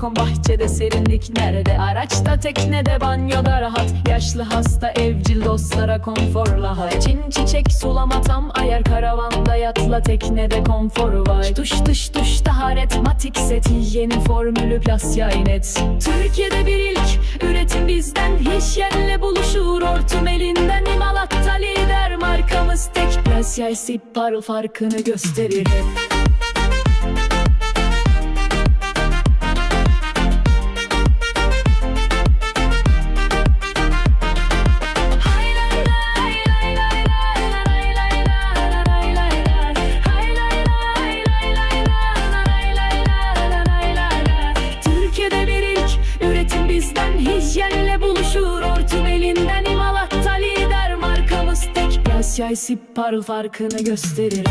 balkon bahçede serinlik nerede? Araçta teknede banyoda rahat. Yaşlı hasta evcil dostlara konforla hay. Çin çiçek sulama tam ayar karavanda yatla teknede konfor var. Duş duş duş taharet matik seti yeni formülü plasya inet Türkiye'de bir ilk üretim bizden. Hijyenle buluşur Hortum elinden. İmalatta lider markamız tek Plasya sip parıl farkını gösterir hep sip parıl farkını gösterir